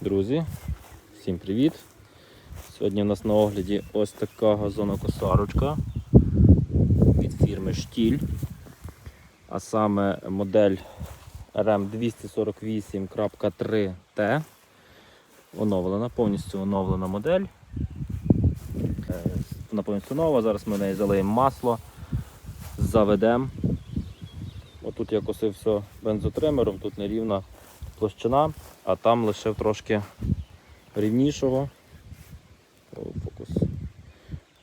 Друзі, всім привіт! Сьогодні у нас на огляді ось така газонокосарочка від фірми Штіль, а саме модель RM248.3T. Оновлена, повністю оновлена модель. Е, Вона повністю нова, зараз ми в неї залиємо масло, заведемо. Отут я косив все бензотримером, тут нерівна площина, а там лишив трошки рівнішого. Фокус.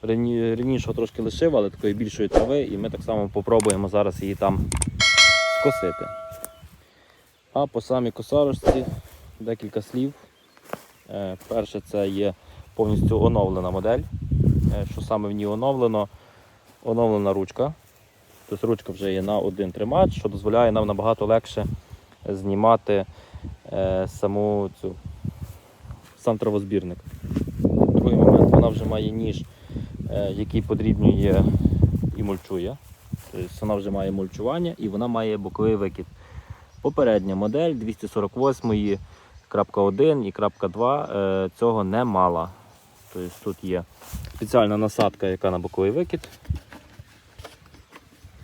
Рівні- Рівнішого трошки лишив, але такої більшої трави, і ми так само попробуємо зараз її там скосити. А по самій косарочці декілька слів. Е, Перше, це є повністю оновлена модель. Е, Що саме в ній оновлено? Оновлена ручка. Тобто ручка вже є на один тримач, що дозволяє нам набагато легше знімати е, саму цю сам травозбірник. Другий момент, вона вже має ніж, е, який подрібнює і мульчує. Тобто вона вже має мульчування і вона має боковий викид. Попередня модель 248.1 і крапка 2 е, цього не мала. Тобто тут є спеціальна насадка, яка на боковий викид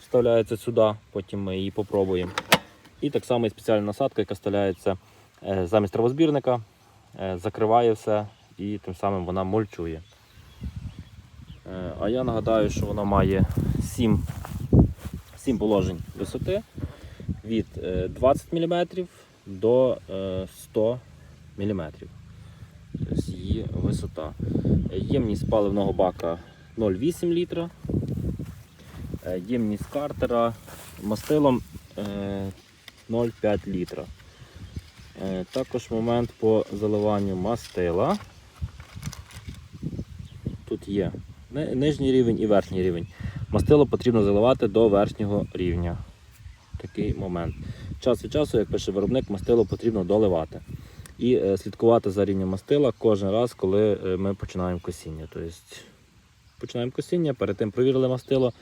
вставляється сюди, потім ми її попробуємо. І так само і спеціальна насадка, яка вставляється е, замість травозбірника, е, закриває все і тим самим вона мульчує. Е, А я нагадаю, що вона має 7, 7 положень висоти від е, 20 мм до е, 100 мм. Тобто її висота. Ємність паливного бака 0,8 літра. Ємність картера мастилом 0,5 літра. Е, Також момент по заливанню мастила. Тут є нижній рівень і верхній рівень. Мастило потрібно заливати до верхнього рівня. Такий момент. Час від часу, як пише виробник, мастило потрібно доливати. І е, слідкувати за рівнем мастила кожен раз, коли е, ми починаємо косіння. Тобто починаємо косіння, перед тим провірили мастило,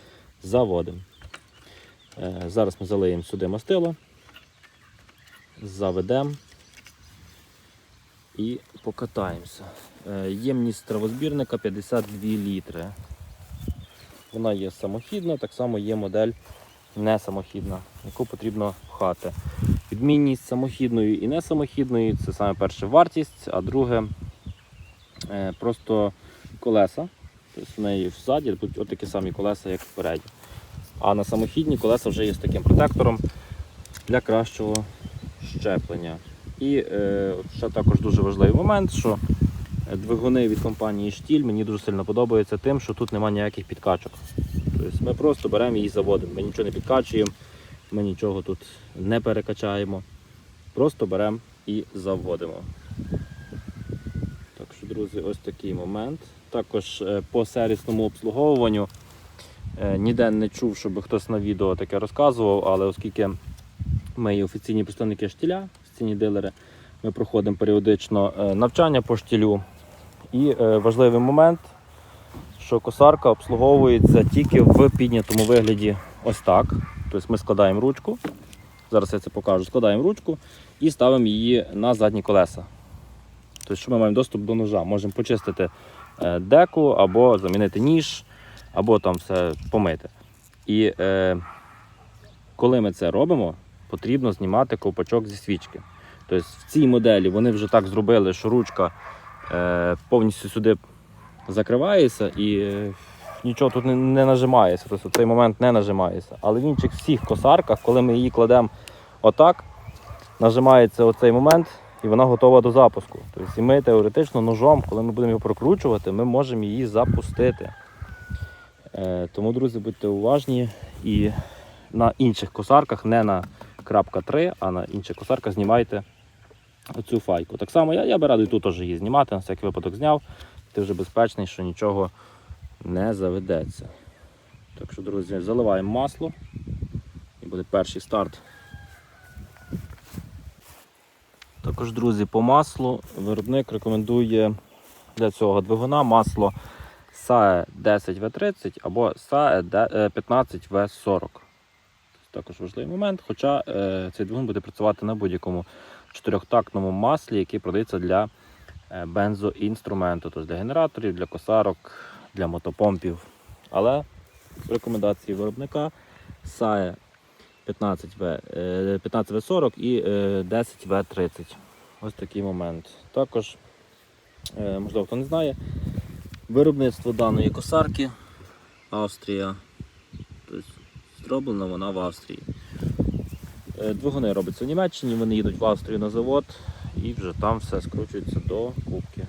заводимо. Зараз ми залиємо сюди мастило, заведемо і покатаємося. Е, Ємність травозбірника 52 літри. Вона є самохідна, так само є модель не самохідна, яку потрібно пхати. Відмінність самохідної і несамохідної це саме перше вартість, а друге е, просто колеса. Тобто в неї ззаді будуть отакі самі колеса, як впереді. А на самохідні колеса вже є з таким протектором для кращого щеплення. І е, ще також дуже важливий момент, що двигуни від компанії Штіль мені дуже сильно подобаються тим, що тут немає ніяких підкачок. Тобто ми просто беремо і заводимо. Ми нічого не підкачуємо, ми нічого тут не перекачаємо. Просто беремо і заводимо. Так що, друзі, ось такий момент. Також е, по сервісному обслуговуванню е, ніде не чув, щоб хтось на відео таке розказував, але оскільки ми офіційні представники штіля, офіційні дилери, ми проходимо періодично е, навчання по штілю. І е, важливий момент, що косарка обслуговується тільки в піднятому вигляді ось так. Тобто ми складаємо ручку. Зараз я це покажу. Складаємо ручку і ставимо її на задні колеса. Тобто, що ми маємо доступ до ножа. Можемо почистити е, деку, або замінити ніж, або там все помити. І е, коли ми це робимо, потрібно знімати ковпачок зі свічки. Тобто в цій моделі вони вже так зробили, що ручка е, повністю сюди закривається і е, нічого тут не, не нажимається. Тобто в цей момент не нажимається. Але в інших всіх косарках, коли ми її кладемо отак, нажимається оцей момент і вона готова до запуску. Тобто і ми теоретично ножом, коли ми будемо його прокручувати, ми можемо її запустити. Е, тому, друзі, будьте уважні і на інших косарках, не на крапка 3, а на інших косарках знімайте оцю файку. Так само я, я би радий тут теж її знімати, на всякий випадок зняв. Ти вже безпечний, що нічого не заведеться. Так що, друзі, заливаємо масло і буде перший старт. Також, друзі, по маслу виробник рекомендує для цього двигуна масло SAE 10V30 або SAE 15V40. Також важливий момент, хоча е, цей двигун буде працювати на будь-якому чотирьохтактному маслі, який продається для е, бензоінструменту, тобто для генераторів, для косарок, для мотопомпів. Але в рекомендації виробника SAE 15V, е, 15V40 і е, 10V30. Ось такий момент. Також, е, можливо, хто не знає, виробництво даної косарки Австрія. Зроблена вона в Австрії. Е, Двигуни робляться в Німеччині, вони їдуть в Австрію на завод і вже там все скручується до кубки.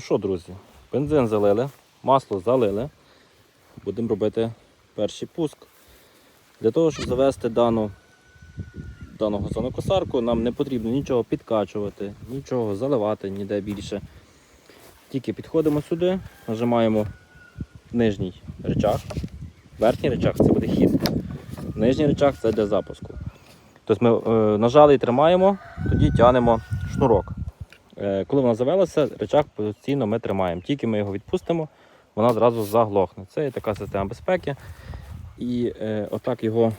що, друзі, бензин залили, масло залили. Будемо робити перший пуск. Для того, щоб завести дану, дану газонокосарку, нам не потрібно нічого підкачувати, нічого заливати ніде більше. Тільки підходимо сюди, нажимаємо нижній рычаг. Верхній рычаг це буде хід. Нижній рычаг це для запуску. Тобто ми е, нажали і тримаємо, тоді тягнемо шнурок. Е, Коли вона завелася, речах постійно ми тримаємо. Тільки ми його відпустимо, вона зразу заглохне. Це є така система безпеки. І е, отак його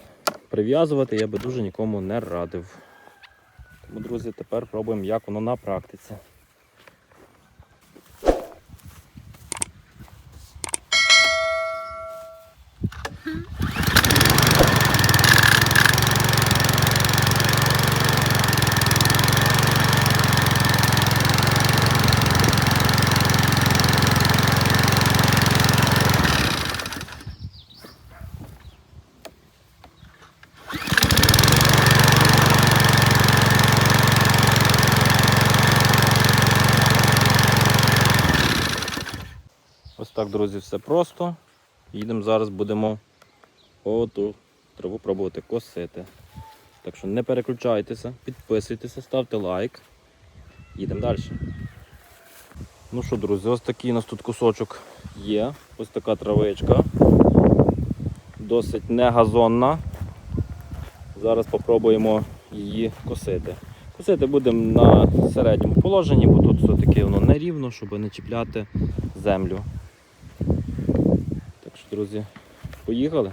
прив'язувати я би дуже нікому не радив. Тому, друзі, тепер пробуємо, як воно на практиці. Ось так, друзі, все просто. Їдемо зараз, будемо оту траву пробувати косити. Так що не переключайтеся, підписуйтеся, ставте лайк. Їдемо далі. Ну що, друзі, ось такий у нас тут кусочок є. Ось така травичка. Досить не газонна. Зараз спробуємо її косити. Косити будемо на середньому положенні, бо тут все-таки воно нерівно, щоб не чіпляти землю. Друзі, поїхали.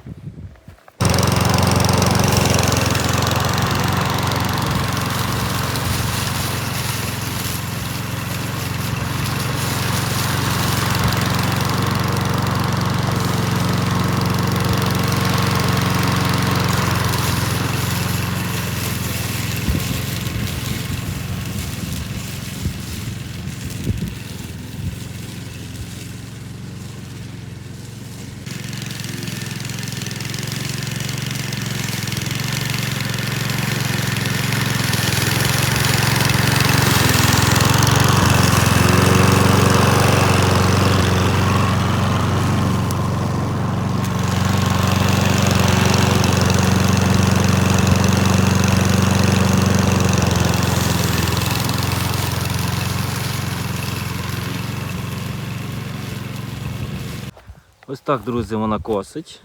Ось так, друзі, вона косить.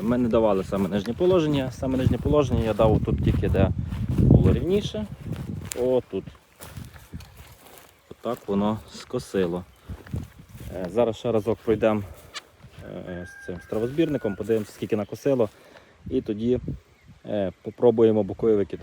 Ми не давали саме нижнє положення. Саме нижнє положення я дав тут тільки де було рівніше. О, тут. Отак воно скосило. Е, Зараз ще разок пройдемо е, з цим стравозбірником, подивимося, скільки накосило. І тоді е, попробуємо боковий викид.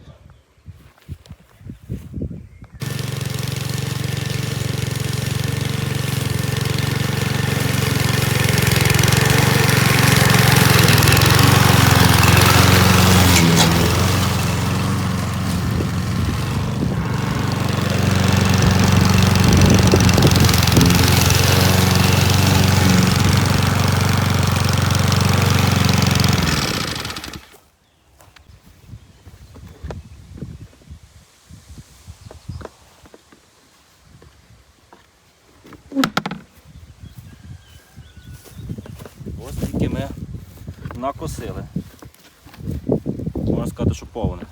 Накосили. Можна сказати, що повне.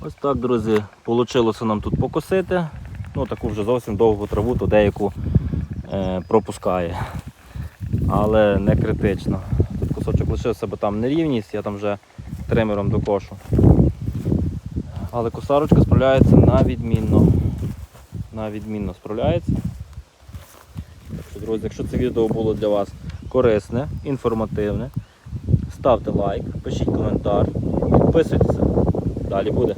Ось так, друзі, вийшло нам тут покосити. Ну, таку вже зовсім довгу траву, то деяку е, пропускає. Але не критично. Тут кусочок лишився, бо там нерівність, я там вже тримером докошу. Але косарочка справляється на відмінно. На відмінно справляється. Так що, друзі, якщо це відео було для вас корисне, інформативне, ставте лайк, пишіть коментар, підписуйтеся. Далі буде.